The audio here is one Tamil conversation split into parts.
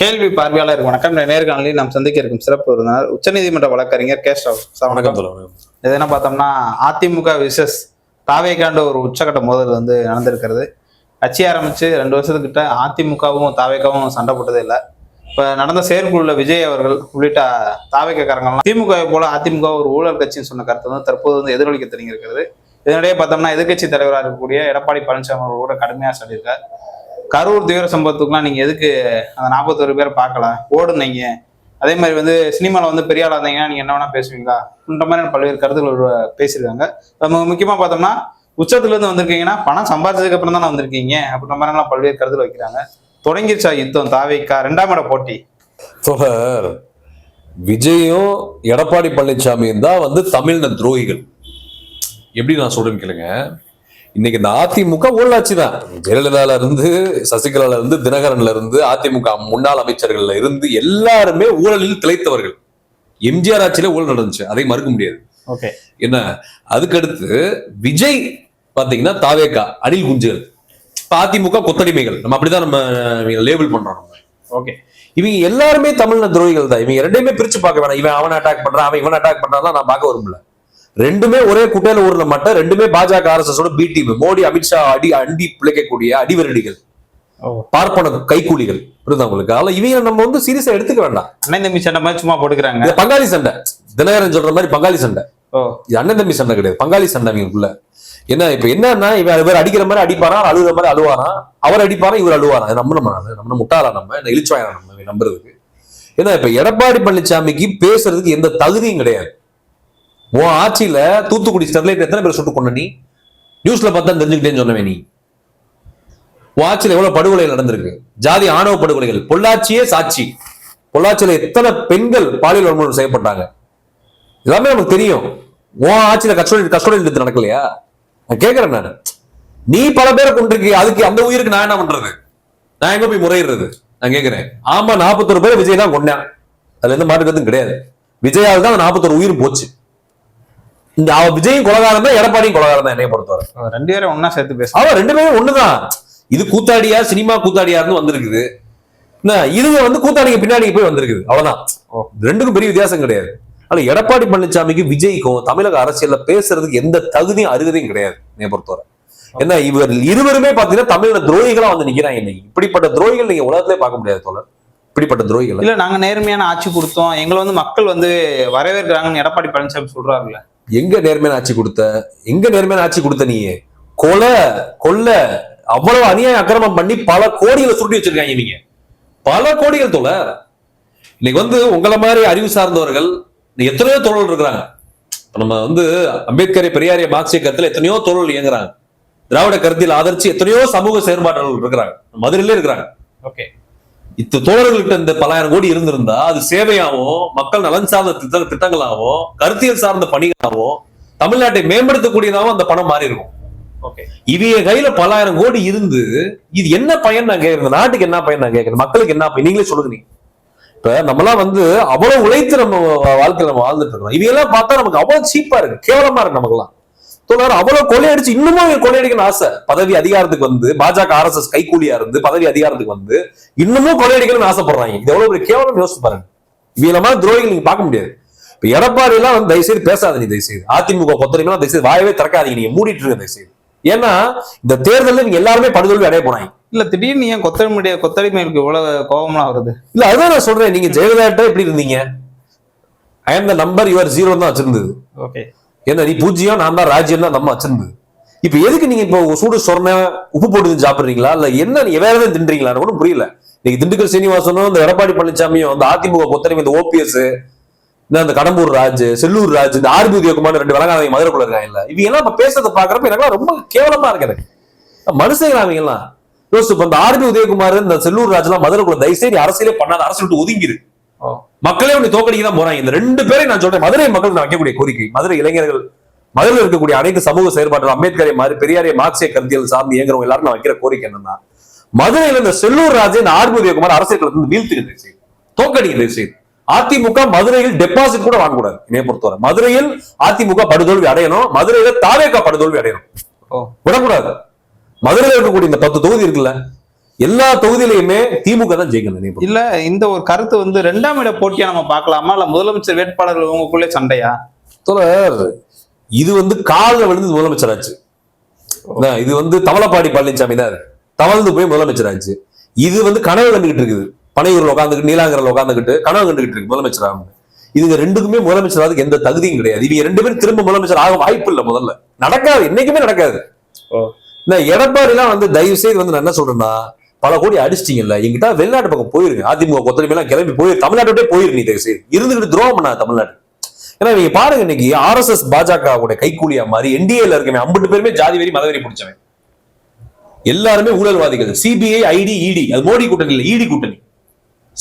கேள்வி பார்வையாளர் வணக்கம். நேர்காணலில் நாம் சந்திக்க இருக்கும் சிறப்பு விருந்தினர் உச்சநீதிமன்ற வழக்கறிஞர் கே. ஸ்டாவ் சார் வணக்கம். இது என்ன பார்த்தோம்னா அதிமுக விசஸ் தாவேக்காண்ட ஒரு உச்சக்கட்ட மோதல் வந்து நடந்திருக்கிறது. கட்சி ஆரம்பிச்சு ரெண்டு வருஷத்துக்கிட்ட அதிமுகவும் தாவேக்காவும் சண்டை போட்டதே இல்லை. இப்போ நடந்த செயற்குழுல விஜய் அவர்கள் உள்ளிட்ட தாவேக்காரங்கள்லாம் திமுக வை போல அதிமுக ஒரு ஊழல் கட்சின்னு சொன்ன கருத்து வந்து தற்போது வந்து எதிரொலிக்க தொடங்கியிருக்கிறது. இதனிடையே பார்த்தோம்னா எதிர்க்கட்சி தலைவராக இருக்கக்கூடிய எடப்பாடி பழனிசாமி அவர்கள் கூட கடுமையாக சொல்லியிருக்கார். கரூர் தீவிர சம்பவத்துக்குலாம் நீங்கள் எதுக்கு அந்த நாற்பத்தோரு பேரை பார்க்கல? ஓடுனீங்க. அதே மாதிரி வந்து சினிமாவில் வந்து பெரிய ஆளாக இருந்தீங்கன்னா நீங்கள் என்ன வேணால் பேசுவீங்களா? இந்த மாதிரி பல்வேறு கருத்துக்கள் பேசியிருக்காங்க. நம்ம முக்கியமாக பார்த்தோம்னா உச்சத்துலேருந்து வந்திருக்கீங்கன்னா பணம் சம்பாதிச்சதுக்கு அப்புறம் தானே வந்திருக்கீங்க? அப்படின்ற மாதிரிலாம் பல்வேறு கருத்துக்கள் வைக்கிறாங்க. தொடங்கிருச்சா யுத்தம்? தாவேக்கா ரெண்டாம் இட போட்டி. தொடர். விஜயும் எடப்பாடி பழனிசாமியும் தான் வந்து தமிழ்ன துரோகிகள். எப்படி நான் சொல்றேன்னு கேளுங்க. இன்னைக்கு இந்த அதிமுக ஊழலாட்சி தான் ஜெயலலிதால இருந்து சசிகலால இருந்து தினகரன்ல இருந்து அதிமுக முன்னாள் அமைச்சர்கள்ல இருந்து எல்லாருமே ஊழலில் திளைத்தவர்கள். எம்ஜிஆர் ஆட்சியில ஊழல் நடந்துச்சு. அதை மறுக்க முடியாது. ஓகே. என்ன? அதுக்கடுத்து விஜய் பாத்தீங்கன்னா தாவேக்கா அணில் குஞ்சுகள் இப்ப அதிமுக கொத்தடிமைகள். நம்ம அப்படிதான் நம்ம லேபிள் பண்றோம் நம்ம. ஓகே. இவங்க எல்லாருமே தமிழ்ல துரோகிகள் தான். இவங்க ரெண்டையுமே பிரிச்சு பார்க்க வேணாம். இவன் அவன் அட்டாக் பண்றான் அவன் இவன் அட்டாக் பண்றான் நான் பார்க்க விரும்பல. ரெண்டுமே ஒரே குட்டையில ஊர்ல மாட்டேன் ரெண்டுமே பாஜக ஆர்எஸ்எஸ் ஓட பி டீம் மோடி அமித்ஷா அடி அண்டி பிழைக்கக்கூடிய அடிவரடிகள். பார்ப்பன கைக்கூலிகள். புரியுதா உங்களுக்கு? அதனால இவங்க நம்ம வந்து சீரியஸா எடுத்துக்க வேண்டாம். அண்ணன் தம்பி சண்டை மாதிரி சும்மா போட்டுக்கிறாங்க. பங்காளி சண்டை. தினகரன் சொல்ற மாதிரி பங்காளி சண்டை. இது அண்ணன் தம்பி சண்டை கிடையாது. பங்காளி சண்டை இவங்களுக்குள்ள என்ன இப்ப என்னன்னா இவன் இவர் அடிக்கிற மாதிரி அடிப்பாரா அழுகுற மாதிரி அழுவாராம் அவர் அடிப்பாரா இவர் அழுவாரா? நம்ம நம்ம நம்ம முட்டாளா நம்ம என்ன இழிச்சாயா நம்ம நம்புறதுக்கு. ஏன்னா இப்ப எடப்பாடி பழனிசாமிக்கு பேசுறதுக்கு எந்த தகுதியும் கிடையாது. உன் ஆட்சியில தூத்துக்குடி ஸ்டெர்லைட் எத்தனை பேர் சுட்டு கொண்ட நீ? நியூஸ்ல பார்த்தா தெரிஞ்சுக்கிட்டேன்னு சொன்னவே நீ. உன் ஆட்சியில் எவ்வளவு படுகொலைகள் நடந்திருக்கு? ஜாதி ஆணவ படுகொலைகள் பொள்ளாச்சியே சாட்சி. பொள்ளாச்சியில எத்தனை பெண்கள் பாலியல் வன்முறை செய்யப்பட்டாங்க? எல்லாமே நமக்கு தெரியும். உன் ஆட்சியில கஸ்டோடி கஸ்டோடியில் எடுத்து நடக்கலையா? நான் கேட்குறேன் நான். நீ பல பேரை கொண்டிருக்கீ அதுக்கு அந்த உயிருக்கு நான் என்ன பண்றது? நான் எங்க போய் முறையிடுறது? நான் கேட்குறேன். ஆமா நாற்பத்தொரு பேர் விஜய் தான் கொண்டேன் அதுல எந்த மாற்றுக்கிறதும் கிடையாது. விஜயாவில் தான் நாற்பத்தொரு உயிர் போச்சு. இந்த அவ விஜயும் கொலகாரம் தான் எடப்பாடியும் கொலகாரம் தான் என்னைய பொறுத்தவரை. ரெண்டு பேரும் ஒண்ணா சேர்த்து பேச. அவன் ரெண்டு பேரும் ஒண்ணுதான். இது கூத்தாடியா சினிமா கூத்தாடியார்னு வந்திருக்குது. என்ன, இதுங்க வந்து கூத்தாடிக்கு பின்னாடி போய் வந்திருக்குது. அவ்வளவுதான். ரெண்டுக்கும் பெரிய வித்தியாசம் கிடையாது. ஆனா எடப்பாடி பழனிசாமிக்கு விஜய்க்கும் தமிழக அரசியல்ல பேசுறதுக்கு எந்த தகுதியும் அருகதையும் கிடையாது என்னை பொறுத்தவரை. என்ன இவர் இருவருமே பாத்தீங்கன்னா தமிழ்ல துரோகிகளா வந்து நிக்கிறாங்க இன்னைக்கு. இப்படிப்பட்ட துரோகிகள் நீங்க உலகத்திலே பார்க்க முடியாது தோழர். இப்படிப்பட்ட துரோகிகள். இல்ல நாங்க நேர்மையான ஆட்சி கொடுத்தோம். எங்களை வந்து மக்கள் வந்து வரவேற்கிறாங்கன்னு எடப்பாடி பழனிசாமி சொல்றாருல்ல. எங்க நேர்மையான ஆட்சி கொடுத்த எங்க நேர்மையான ஆட்சி கொடுத்த நீ கொலை கொல்ல அவ்வளவு அநியாய அக்கிரமம் பண்ணி பல கோடிகளை சுருட்டி வச்சிருக்காங்க நீங்க பல கோடிகள் தோழர் இன்னைக்கு வந்து உங்களை மாதிரி அறிவு சார்ந்தவர்கள் எத்தனையோ தொழில் இருக்கிறாங்க. நம்ம வந்து அம்பேத்கரை பெரியாரிய மார்க்சிய கருத்துல எத்தனையோ தொழில் இயங்குறாங்க. திராவிட கருத்தில் ஆதரிச்சு எத்தனையோ சமூக செயற்பாட்டாளர்கள் இருக்கிறாங்க. மதுரையிலே இருக்கிறாங்க. ஓகே. இத்த தோழர்கள்ட்ட இந்த பலாயிரம் கோடி இருந்திருந்தா அது சேவையாகவும் மக்கள் நலன் சார்ந்த திட்ட திட்டங்களாகவும் கருத்தியல் சார்ந்த பணிகளாகவும் தமிழ்நாட்டை மேம்படுத்தக்கூடியதாகவும் அந்த பணம் மாறி இருக்கும் ஓகே. இவங்க கையில பலாயிரம் கோடி இருந்து இது என்ன பயன் நான் கேக்குறேன்? நாட்டுக்கு என்ன பயன் நான் கேக்குறேன்? மக்களுக்கு என்ன பயன்? நீங்களே சொல்லுங்க நீங்க இப்ப நம்மலாம் வந்து அவ்வளவு உழைத்து நம்ம வாழ்க்கையில நம்ம வாழ்ந்துட்டு இருக்கோம் இவங்க எல்லாம் பார்த்தா நமக்கு அவ்வளவு சீப்பா இருக்கு. கேவலமா இருக்கு நமக்கெல்லாம். தோழர் அவ்வளவு கொள்ளையடிச்சு இன்னமும் இவங்க கொள்ளையடிக்கணும்னு ஆசை. பதவி அதிகாரத்துக்கு வந்து பாஜக ஆர்எஸ்எஸ் கைக்கூலியா இருந்து பதவி அதிகாரத்துக்கு வந்து இன்னமும் கொள்ளையடிக்கணும்னு ஆசைப்படுறாங்க. இது எவ்வளவு பெரிய கேவலம் யோசிச்சு பாருங்க. இவங்கள மாதிரி துரோகிகள் நீங்க பார்க்க முடியாது. இப்ப எடப்பாடி எல்லாம் வந்து தயவுசெய்து பேசாத நீ தயவுசெய்து. அதிமுக கொத்தரிமை தயவுசெய்து வாயவே திறக்காதீங்க நீங்க மூடிட்டு இருங்க தயவுசெய்து. ஏன்னா இந்த தேர்தலில் நீங்க எல்லாருமே படுதோல்வி அடைய போறாங்க. இல்ல திடீர்னு ஏன் கொத்தடிமையுடைய கொத்தடிமைகளுக்கு இவ்வளவு கோபம்லாம் வருது? இல்ல அதுதான் நான் சொல்றேன். நீங்க ஜெயலலிதா எப்படி இருந்தீங்க? I am the number your zero தான் வச்சிருந்தது. ஓகே ஏன்னா நீ பூஜ்ஜியம் நான் தான் ராஜ்யம் தான் நம்ம வச்சிருந்தது இப்ப எதுக்கு நீங்க இப்போ சூடு சொன்ன உப்பு போட்டு சாப்பிடுறீங்களா? இல்ல என்ன நீ வேற எதுவும் தின்றீங்களா கூட ஒன்றும் புரியல. இன்னைக்கு திண்டுக்கல் சீனிவாசனும் இந்த எடப்பாடி பழனிசாமியும் அந்த அதிமுக கொத்தடிமை இந்த ஓபிஎஸ் இந்த அந்த கடம்பூர் ராஜ் செல்லூர் ராஜ் இந்த ஆர்பி உதயகுமார் ரெண்டு வழங்காதவங்க மதுரைக்குள்ள இருக்காங்க இல்ல இவங்க எல்லாம் இப்ப பேசுறத பாக்குறப்ப எனக்குலாம் ரொம்ப கேவலமா இருக்கு எனக்கு. மனுஷங்களா அவங்க எல்லாம். யோசிச்சு இப்ப இந்த ஆர்பி உதயகுமார் இந்த செல்லூர் ராஜ் எல்லாம் மதுரைக்குள்ள தயவுசெய்து நீ அரசியலே பண்ணாத அரசு விட்டு ஒதுங்கிரு. மக்களே உன்னை தோக்கடிக்க தான் போறாங்க. இந்த ரெண்டு பேரையும் நான் சொல்றேன். மதுரை மக்கள் நான் வைக்கக்கூடிய கோரிக்கை. மதுரை இளைஞர்கள் மதுரையில் இருக்கக்கூடிய அனைத்து சமூக செயற்பாடுகள் அம்பேத்கரை மாதிரி பெரியாரிய மார்க்சிய கருத்தியல் சார்ந்து இயங்குறவங்க எல்லாரும் நான் வைக்கிற கோரிக்கை என்னன்னா மதுரையில இந்த செல்லூர் ராஜே இந்த ஆர்பி உதயகுமார் அரசியல் களத்துல வீழ்த்துக்கு தயவு செய்து தோக்கடிக்க தயவு செய்து. அதிமுக மதுரையில் டெபாசிட் கூட வாங்கக்கூடாது. என்னைய பொறுத்தவரை. மதுரையில் அதிமுக படுதோல்வி அடையணும். மதுரையில தாவேக்கா படுதோல்வி அடையணும். விடக்கூடாது. மதுரையில் இருக்கக்கூடிய இந்த பத்து தொகுதி இருக்குல்ல எல்லா தொகுதியிலையுமே திமுக தான் ஜெயிக்கணும் இல்ல இந்த ஒரு கருத்து வந்து ரெண்டாம் இட போட்டியா நம்ம பார்க்கலாமா? இல்ல முதலமைச்சர் வேட்பாளர்கள் உங்களுக்குள்ளே சண்டையா? தோழர் இது வந்து காலில் விழுந்து முதலமைச்சர் ஆச்சு. என்ன, இது வந்து தவளப்பாடி பழனிசாமி தான். தவழ்ந்து போய் முதலமைச்சர் ஆச்சு. இது வந்து கனவு கண்டுகிட்டு இருக்குது. பனையூர்ல உட்காந்துக்கிட்டு நீலாங்கரில் உட்காந்துக்கிட்டு கனவு கண்டுகிட்டு இருக்கு முதலமைச்சர் ஆகணும் இதுங்க ரெண்டுக்குமே முதலமைச்சர் ஆகிறதுக்கு எந்த தகுதியும் கிடையாது. இவங்க ரெண்டு பேரும் திரும்ப முதலமைச்சர் ஆக வாய்ப்பு இல்லை முதல்ல. நடக்காது என்னைக்குமே நடக்காது. இந்த எடப்பாடி எல்லாம் வந்து தயவு செய்து வந்து நான் என்ன சொல்றேன்னா பல கோடி அடிச்சிட்டீங்கல்ல. எங்கிட்ட வெளிநாட்டு பக்கம் போயிருங்க. அதிமுக கொத்தடிமை கிளம்பி போயிரு. தமிழ்நாட்டோட போயிரு நீ தயவு செய்து. இருந்துகிட்டு துரோகம் பண்ணா தமிழ்நாடு. ஏன்னா நீங்க பாருங்க இன்னைக்கு ஆர்எஸ்எஸ் பாஜக கைகூலியா மாதிரி என்டிஏல இருக்கவன் ஐம்பது பேருமே ஜாதி வெறி மதவெறி பிடிச்சவன். எல்லாருமே ஊழல்வாதிகள். சிபிஐ ஐடி இடி அது மோடி கூட்டணி இல்ல இடி கூட்டணி.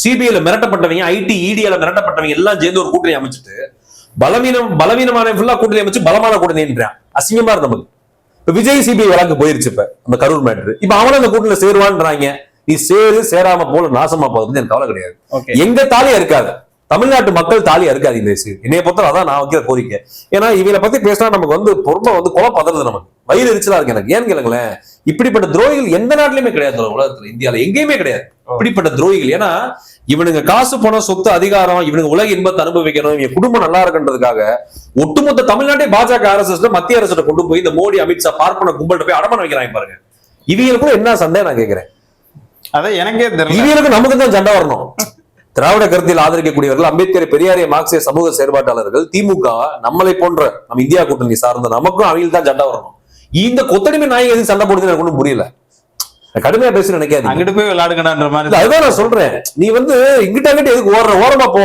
சிபிஐல மிரட்டப்பட்டவங்க ஐடி இடியால மிரட்டப்பட்டவங்க எல்லாம் சேர்ந்து ஒரு கூட்டணி அமைச்சிட்டு பலவீனம் பலவீனமான ஃபுல்லா கூட்டணி அமைச்சு பலமான கூட்டணின்றான். அசிங்கமா இருந்த நமக்கு. விஜய் சிபிஐ வழக்கு போயிருச்சு இப்ப அந்த கரூர் மேட்ரு. இப்ப அவனும் அந்த கூட்டணியில சேருவான்றாங்க. நீ சேரு சேராம போல நாசமா போகுது எனக்கு கவலை கிடையாது. எங்க தாலியா இருக்காது. தமிழ்நாட்டு மக்கள் தாலியா இருக்காது இந்த விஷயம் என்னைய பொறுத்தவரை அதான் நான் வைக்கிற கோரிக்கை. ஏன்னா இவங்களை பத்தி பேசினா நமக்கு வந்து பொறுமை வந்து குழப்பம் பதறது நமக்கு. வயிறு எரிச்சலா இருக்கு எனக்கு. ஏன்னு கேளுங்களேன். இப்படிப்பட்ட துரோகிகள் எந்த நாட்டிலுமே கிடையாது உலகத்துல. இந்தியால எங்கேயுமே கிடையாது. இப்படிப்பட்ட துரோகிகள். ஏன்னா இவனுங்க காசு பணம் சொத்து அதிகாரம் இவனுங்க உலக இன்பத்தை அனுபவிக்கணும் இவங்க குடும்பம் நல்லா இருக்குன்றதுக்காக ஒட்டுமொத்த தமிழ்நாட்டே பாஜக அரசு மத்திய அரசு கொண்டு போய் இந்த மோடி அமித்ஷா பார்ப்பன கும்பல்கிட்ட போய் அடமான வைக்கிறாங்க பாருங்க. இவங்களுக்கும் என்ன சந்தேகம் நான் கேட்கிறேன்? அதான் எனக்கே இவங்களுக்கு நமக்கு தான் சண்டை வரணும். திராவிட கருத்தில் ஆதரிக்கக்கூடியவர்கள் அம்பேத்கர் பெரியாரிய மார்க்சிய சமூக செயற்பாட்டாளர்கள் திமுக நம்மளை போன்ற நம்ம இந்தியா கூட்டணி சார்ந்த நமக்கும் அவங்க தான் சண்டை வரணும். இந்த கொத்தடிமை நாயகம் எதுக்கு சண்டை போடுதுன்னு எனக்கு ஒண்ணும் புரியல. கடுமையா பேச நினைக்காது அங்கிட்டு போய் விளையாடுங்கடான்ற மாதிரி அதுதான் நான் சொல்றேன். நீ வந்து இங்கிட்ட அங்கிட்ட எதுக்கு ஓடுற? ஓரமா போ.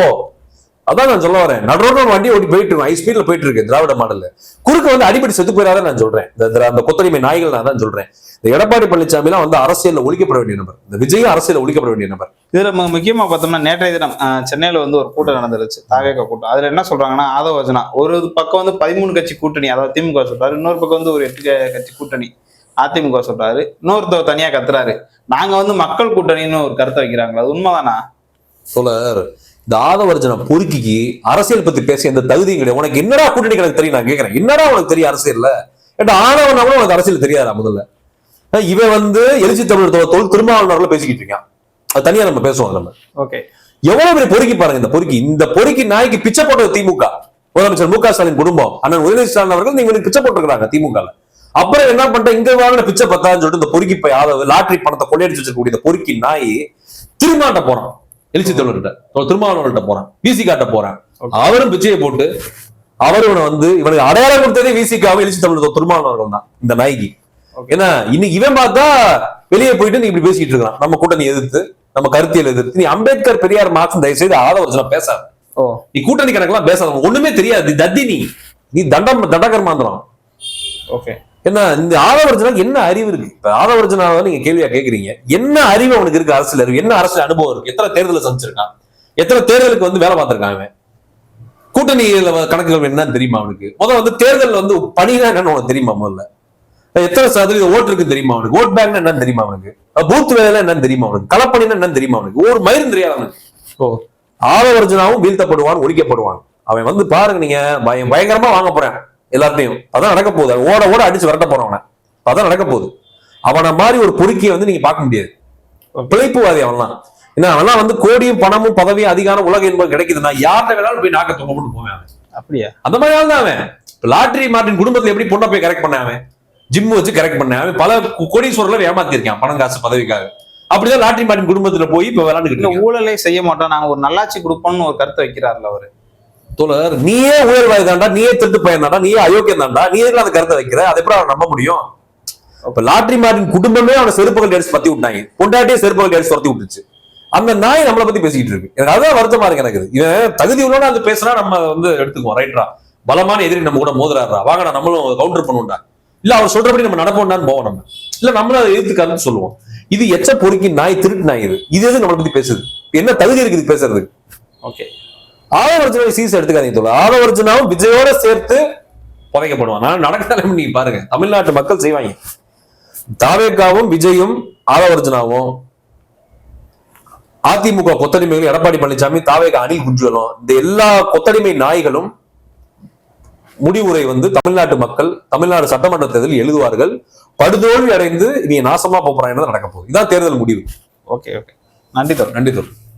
அதான் நான் சொல்ல வரேன். நடுரோட வண்டி ஓடி போயிட்டு இருக்கு ஹை ஸ்பீட்ல போயிட்டு இருக்கு திராவிட மாடல்ல. குறுக்க வந்து அடிப்படை செத்து போயிடாத நான் சொல்றேன். அந்த கொத்தடிமை நாய்கள் நான் தான் சொல்றேன். இந்த எடப்பாடி பழனிசாமி எல்லாம் வந்து அரசியல்ல ஒழிக்கப்பட வேண்டிய நபர். இந்த விஜயும் அரசியல்ல ஒழிக்கப்பட வேண்டிய நபர். இதுல முக்கியமா பார்த்தோம்னா நேற்றைய தினம் சென்னையில வந்து ஒரு கூட்டம் நடந்துருச்சு. தாவேக கூட்டம். அதுல என்ன சொல்றாங்கன்னா ஆதவ ஒரு பக்கம் வந்து பதிமூணு கட்சி கூட்டணி அதாவது திமுக சொல்றாரு. இன்னொரு பக்கம் வந்து ஒரு எட்டு கட்சி கூட்டணி. அதிமுக சொல்றாரு. இன்னொருத்தவர் தனியா கத்துறாரு. நாங்க வந்து மக்கள் கூட்டணின்னு ஒரு கருத்தை வைக்கிறாங்களா அது உண்மைதானா? தோழர் இந்த ஆதவர்ஜன பொறுக்கிக்கு அரசியல் பத்தி பேச எந்த தகுதியும் கிடையாது. உனக்கு என்னடா கூட்டணி எனக்கு தெரியும் நான் கேட்கறேன் என்னடா உனக்கு தெரியும் அரசியல்ல? ஏன்டா ஆதவன் கூட உனக்கு அரசியல் தெரியாதா முதல்ல? இவன் வந்து எழுச்சி தமிழ் தொ- தொல் திருமாவளவர்ல பேசிக்கிட்டு இருக்கான். அது தனியா நம்ம பேசுவோம் நம்ம. ஓகே. எவ்வளவு பெரிய பொறுக்கி பாருங்க இந்த பொறுக்கி. இந்த பொறுக்கி நாய்க்கு பிச்சை போட்டது திமுக. முதலமைச்சர் மு க ஸ்டாலின் குடும்பம். அண்ணன் உதயநிதி ஸ்டாலின் அவர்கள் நீங்க பிச்சை போட்டுருக்காங்க திமுக ல. அப்புறம் என்ன பண்ணிட்ட இங்க வாங்கின பிச்சை பத்தான்னு சொல்லிட்டு இந்த பொறுக்கி போய் ஆதரவு லாட்டரி பணத்தை கொள்ளையடிச்சு வச்சிருக்கக்கூடிய இந்த பொறுக்கி நாய் திருமாண்ட போறான். எழுச்சி தமிழர்கிட்ட திருமாவளவர்கிட்ட போறான். விசி காட்ட போறான் அவரும் பிச்சையை போட்டு அவர் இவனை வந்து இவனுக்கு அடையாளம் கொடுத்ததே விசிக்காம எழுச்சி தமிழர் திருமாவளவர்கள் தான் இந்த நாய்க்கு ஏன்னா இன்னைக்கு இவன் பார்த்தா வெளியே போயிட்டு நீ இப்படி பேசிட்டு இருக்கான் நம்ம கூட்டணி எதிர்த்து நம்ம கருத்தியல் எதிர்த்து. நீ அம்பேத்கர் பெரியார் மார்க்ஸ் தயவு செய்து ஆதவர்ஜன பேசாத. நீ கூட்டணி கணக்கெல்லாம் பேசாத. ஒண்ணுமே தெரியாது. தத்தி நீ நீ தண்டம் தண்டகர்மாந்திரம் ஓகே என்ன இந்த ஆதவர்ஜனாக்கு என்ன அறிவு இருக்கு? இப்ப ஆதவர்ஜனாவை நீங்க கேள்வியா கேக்குறீங்க. என்ன அறிவு அவனுக்கு இருக்கு? அரசியல் அறிவு. என்ன அரசியல் அனுபவம் இருக்கு? எத்தனை தேர்தலை சந்திச்சிருக்கான்? எத்தனை தேர்தலுக்கு வந்து வேலை பார்த்திருக்கான் அவன் கூட்டணியில வ- கணக்குகள் என்னன்னு தெரியுமா அவனுக்கு? முதல்ல வந்து தேர்தல் வந்து பணினா என்னன்னு உனக்கு தெரியுமா முதல்ல? எத்தனை சதவீத ஓட்டு இருக்கு தெரியுமா அவனுக்கு? ஓட் பேங்க் என்னன்னு தெரியுமா அவனுக்கு? பூத் வேலை என்னன்னு தெரியுமா அவனுக்கு? களப்பணினா என்னன்னு தெரியுமா அவனுக்கு? ஒரு மயிரும் தெரியாது அவனுக்கு. ஆதவர்ஜனாவும் வீழ்த்தப்படுவான் ஒழிக்கப்படுவான். அவன் வந்து பாருங்க நீங்க பய- பயங்கரமா வாங்க போறேன். எல்லாத்தையும். அதான் நடக்க போகுது. ஓட ஓட அடிச்சு விரட்ட போறான் அவனை அதான் நடக்க போகுது. அவனை மாதிரி ஒரு பொறுக்கியை வந்து நீங்க பார்க்க முடியாது. பிழைப்புவாதி அவன்லாம் ஏன்னா அவன்லாம் வந்து கோடியும் பணமும் பதவியும் அதிகாரம் உலக இன்பம் கிடைக்குதுன்னா யார்கிட்ட வேணாலும் போய் நாக்க தொங்க போட்டு போவேன் அப்படியா? அந்த மாதிரி ஆள் தான் அவன் லாட்ரி மார்ட்டின் குடும்பத்துல எப்படி பொண்ணை போய் கரெக்ட் பண்ண அவன்? ஜிம் வச்சு கரெக்ட் பண்ண அவன். பல கோ- கோடீஸ்வரர்ல ஏமாத்திருக்கான் பணம் காசு பதவிக்காக. அப்படிதான் லாட்ரி மார்ட்டின் குடும்பத்துல போய் இப்ப விளையாண்டுக்கிட்டு. ஊழலே செய்ய மாட்டோம். நாங்க ஒரு நல்லாட்சி கொடுப்போம்னு ஒரு கருத்தை வைக்கிறாருல அவரு. தோழர் நீயே உயர்வாய் தாண்டா நீயே திருட்டு பையன் தாண்டா நீயே அயோக்கியம் தாண்டா நீ எதுக்கு அந்த கருத்தை வைக்கிற? அதை எப்படி அவன் நம்ப முடியும்? இப்ப லாட்ரி மார்ட்டின் குடும்பமே அவனை செருப்புகள் அடிச்சு பத்தி விட்டாங்க. பொண்டாட்டியே செருப்புகள் அடிச்சு துரத்தி விட்டுச்சு அந்த நாய் நம்மளை பத்தி பேசிக்கிட்டு இருக்கு. எனக்கு அதான் வருத்தமா இருக்கு எனக்கு. இவன் தகுதி உள்ளோட அது பேசுனா நம்ம வந்து எடுத்துக்குவோம் ரைட்ரா பலமான எதிரி நம்ம கூட மோதுறாரா வாங்கடா நம்மளும் கவுண்டர் பண்ணுவோம்டா. இல்ல அவர் சொல்றபடி நம்ம நடப்போம்டான்னு போவோம் நம்ம. இல்ல நம்மளும் அதை எழுத்துக்காருன்னு சொல்லுவோம். இது எச்ச பொறுக்கி நாய் திருட்டு நாய் இது. இது எது நம்மளை பத்தி பேசுது? என்ன தகுதி இருக்குது பேசுறது பேசுறதுக்கு? ஓகே ஆதவர்ஜனாவை சீஸ் எடுத்துக்காதீங்க தோழர். ஆதவர்ஜனாவும் விஜயோட சேர்த்து புதைக்கப்படுவான். நான் நடக்கல நீங்க பாருங்க. தமிழ்நாட்டு மக்கள் செய்வாங்க. தாவேக்காவும் விஜயும் ஆதவர்ஜனாவும் அதிமுக கொத்தடிமைகளும் எடப்பாடி பழனிசாமி தாவேகா அணில் குஞ்சுவலும் இந்த எல்லா கொத்தடிமை நாய்களும் முடிவுரை வந்து தமிழ்நாட்டு மக்கள் தமிழ்நாடு சட்டமன்ற தேர்தலில் எழுதுவார்கள். படுதோல்வி அடைந்து இவங்க நாசமா போறாங்க நடக்க போகுது. இதான் தேர்தல் முடிவு. Okay okay. நன்றி தோழர். நன்றி தோழர்.